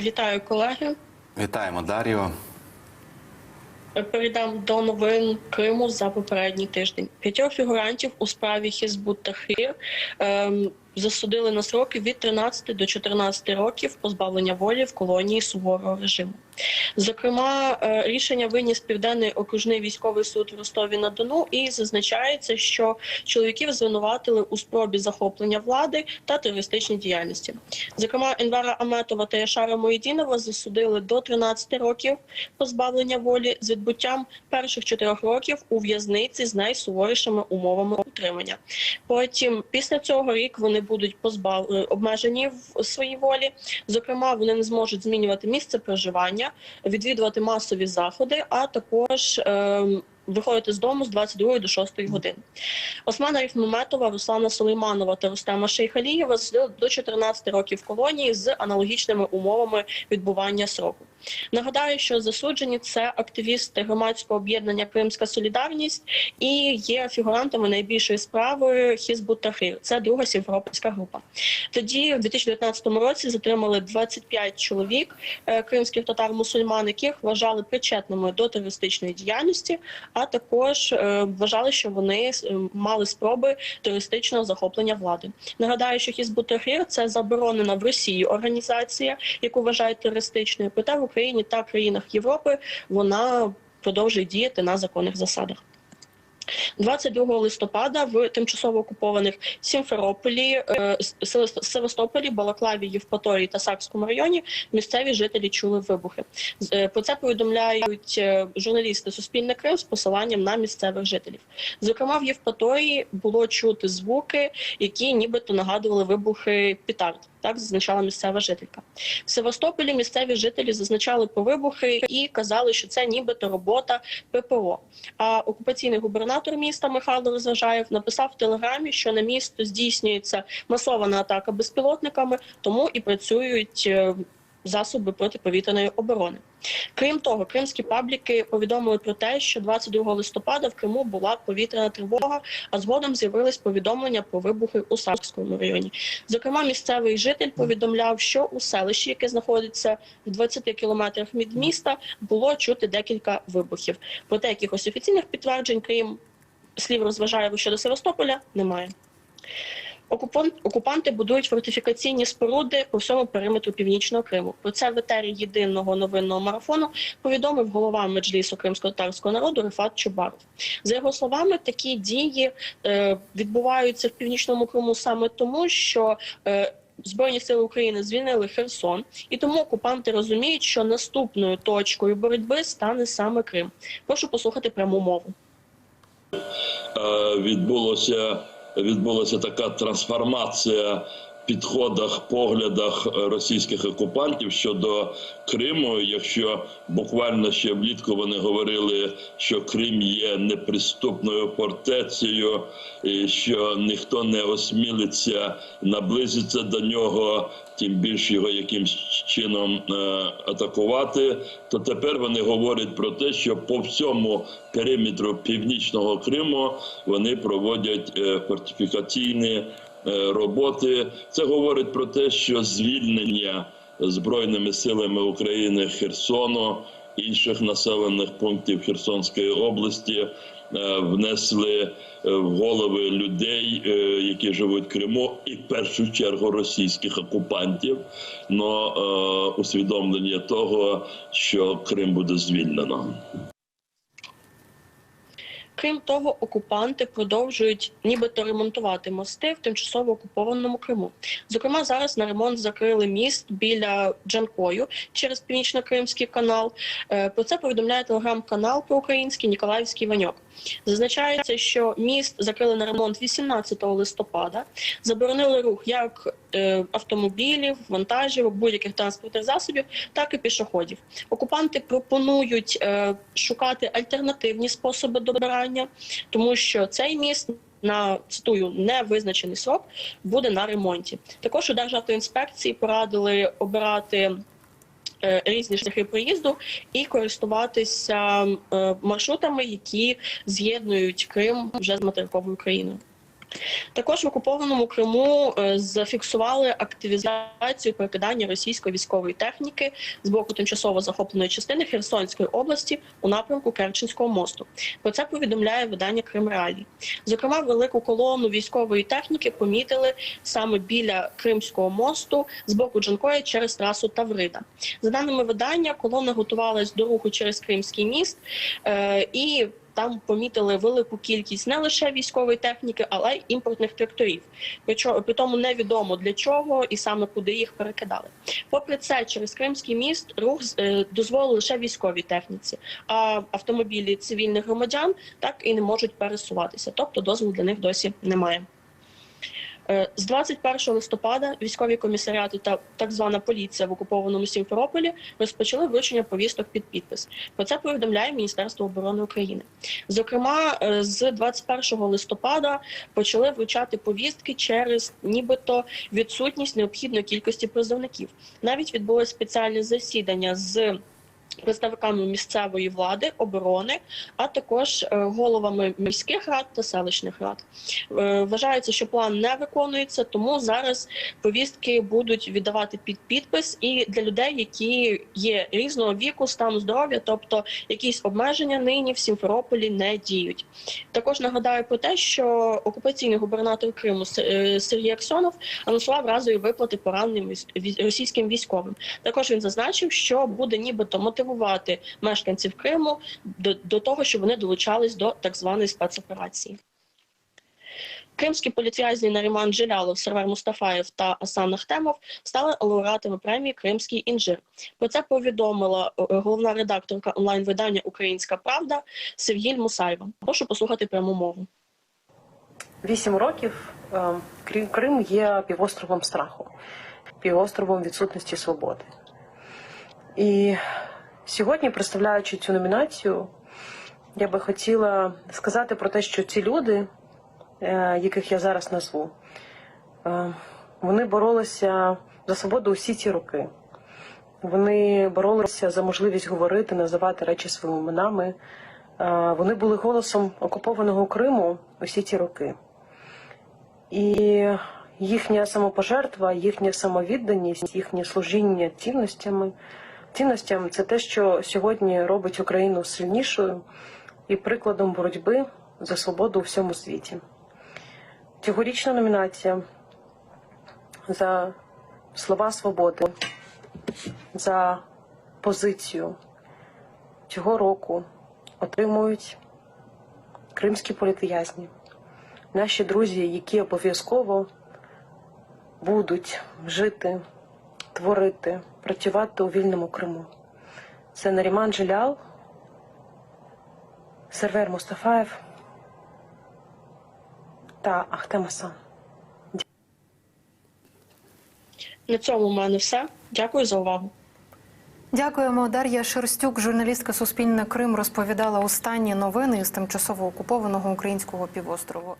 Вітаю колеги. Вітаємо, Дар'ю. Передам до новин Криму за попередній тиждень. П'ятьох фігурантів у справі Хізбут Тахрір ем, засудили на сроки від 13 до 14 років позбавлення волі в колонії суворого режиму. Зокрема, е, рішення виніс південний окружний військовий суд в Ростові на Дону, і зазначається, що чоловіків звинуватили у спробі захоплення влади та терористичній діяльності. Зокрема, Енвара Аметова та Яшара Моїдінова засудили до 13 років позбавлення волі з відбуттям перших чотирьох років у в'язниці з найсуворішими умовами утримання. Потім, після цього рік вони будуть позбав... е, обмежені в своїй волі. Зокрема, вони не зможуть змінювати місце проживання, відвідувати масові заходи, а також ем, виходити з дому з 22 до 6 години. Османа Ріфмеметова, Руслана Сулейманова та Рустема Шейхалієва засудили до 14 років колонії з аналогічними умовами відбування сроку. Нагадаю, що засуджені це активісти громадського об'єднання Кримська Солідарність і є фігурантами найбільшої справи Хізбут Тахрір. Це друга сімферопольська група. Тоді, в 2019 році, затримали 25 чоловік е, кримських татар-мусульман, яких вважали причетними до терористичної діяльності, а також е, вважали, що вони е, мали спроби терористичного захоплення влади. Нагадаю, що Хізбутахрір – це заборонена в Росії організація, яку вважають терористичною. Проте в Україні та країнах Європи вона продовжує діяти на законних засадах. 22 листопада в тимчасово окупованих Сімферополі, е, Севастополі, Балаклаві, Євпаторії та Сакському районі місцеві жителі чули вибухи. Е, Про це повідомляють е, журналісти Суспільне Крим з посиланням на місцевих жителів. Зокрема, в Євпаторії було чути звуки, які нібито нагадували вибухи петард. Так зазначала місцева жителька. В Севастополі місцеві жителі зазначали про вибухи і казали, що це нібито робота ППО. А окупаційний губернатор міста Михайло Розважаєв написав в телеграмі, що на місто здійснюється масована атака безпілотниками, тому і працюють е, засоби протиповітряної оборони. Крім того, кримські пабліки повідомили про те, що 22 листопада в Криму була повітряна тривога, а згодом з'явились повідомлення про вибухи у Сарському районі. Зокрема, місцевий житель повідомляв, що у селищі, яке знаходиться в 20 кілометрах від міста, було чути декілька вибухів. Проте якихось офіційних підтверджень, крім слів розважаєвих щодо Севастополя, немає. Окупант, окупанти будують фортифікаційні споруди по всьому периметру північного Криму. Про це в етері єдиного новинного марафону повідомив голова меджлісу кримсько-татарського народу Рифат Чубаров. За його словами, такі дії е, відбуваються в північному Криму саме тому, що е, Збройні сили України звільнили Херсон, і тому окупанти розуміють, що наступною точкою боротьби стане саме Крим. Прошу послухати пряму мову. е, відбулося, відбулася така трансформація підходах, поглядах російських окупантів щодо Криму. Якщо буквально ще влітку вони говорили, що Крим є неприступною фортецею, і що ніхто не осмілиться наблизитися до нього, тим більше його якимсь чином е, атакувати, то тепер вони говорять про те, що по всьому периметру північного Криму вони проводять е, фортифікаційні е, роботи. Це говорить про те, що звільнення збройними силами України Херсону. Інших населених пунктів Херсонської області е, внесли е, в голови людей, е, які живуть в Криму, і в першу чергу російських окупантів, но е, усвідомлення того, що Крим буде звільнено. Крім того, окупанти продовжують нібито ремонтувати мости в тимчасово окупованому Криму. Зокрема, зараз на ремонт закрили міст біля Джанкою через північно-кримський канал. Е, Про це повідомляє телеграм-канал проукраїнський Ніколаївський Ваньок. Зазначається, що міст закрили на ремонт 18 листопада. Заборонили рух як е, автомобілів, вантажів, будь-яких транспортних засобів, так і пішоходів. Окупанти пропонують е, шукати альтернативні способи добирання, тому що цей міст. На цитую невизначений срок буде на ремонті. Також у Державтоінспекції порадили обирати різні шляхи проїзду і користуватися е, маршрутами, які з'єднують Крим вже з материковою країною. Також в окупованому Криму е, зафіксували активізацію перекидання російської військової техніки з боку тимчасово захопленої частини Херсонської області у напрямку Керченського мосту. Про це повідомляє видання Крим Реалії. Зокрема, велику колону військової техніки помітили саме біля Кримського мосту з боку Джанкої через трасу Таврида. За даними видання, колона готувалась до руху через Кримський міст е, і там помітили велику кількість не лише військової техніки, але й імпортних тракторів. Причому при тому невідомо для чого і саме куди їх перекидали. Попри це, через Кримський міст рух е, дозволили лише військовій техніці, а автомобілі цивільних громадян так і не можуть пересуватися, тобто дозволу для них досі немає. Е, З 21 листопада військові комісаріати та так звана поліція в окупованому Сімферополі розпочали вручення повісток під підпис. Про це повідомляє Міністерство оборони України. Зокрема, е, з 21 листопада почали вручати повістки через нібито відсутність необхідної кількості призовників. Навіть відбулось спеціальне засідання з представниками місцевої влади, оборони, а також е, головами міських рад та селищних рад. Е, Вважається, що план не виконується, тому зараз повістки будуть віддавати під підпис і для людей, які є різного віку, стану здоров'я, тобто якісь обмеження нині в Сімферополі не діють. Також нагадаю про те, що окупаційний губернатор Криму е, Сергій Аксьонов анонсував разові виплати пораненим російським військовим. Також він зазначив, що буде нібито мотивувати мешканців Криму до, до того, щоб вони долучались до так званої спецоперації. Кримські політв'язні Наріман Джилялов, Сервер Мустафаєв та Асан Ахтемов стали лауреатами премії Кримський інжир. Про це повідомила е, головна редакторка онлайн-видання Українська Правда Севгіль Мусаєва. Прошу послухати пряму мову. Вісім років е, Крим є півостровом страху, півостровом відсутності свободи. І сьогодні, представляючи цю номінацію, я би хотіла сказати про те, що ці люди, е, яких я зараз назву, е, вони боролися за свободу усі ці роки. Вони боролися за можливість говорити, називати речі своїми іменами. Е, Вони були голосом окупованого Криму усі ці роки. І їхня самопожертва, їхня самовідданість, їхнє служіння цінностями, цінностям це те, що сьогодні робить Україну сильнішою і прикладом боротьби за свободу у всьому світі. Цьогорічна номінація за слова свободи, за позицію цього року отримують кримські політв'язні наші друзі, які обов'язково будуть жити, творити, працювати у вільному Криму. Це Наріман Джилял, Сервер Мустафаєв та Ахтем Асан. На цьому в мене все. Дякую за увагу. Дякуємо. Дар'я Шерстюк, журналістка Суспільне Крим, розповідала останні новини із тимчасово окупованого українського півострову.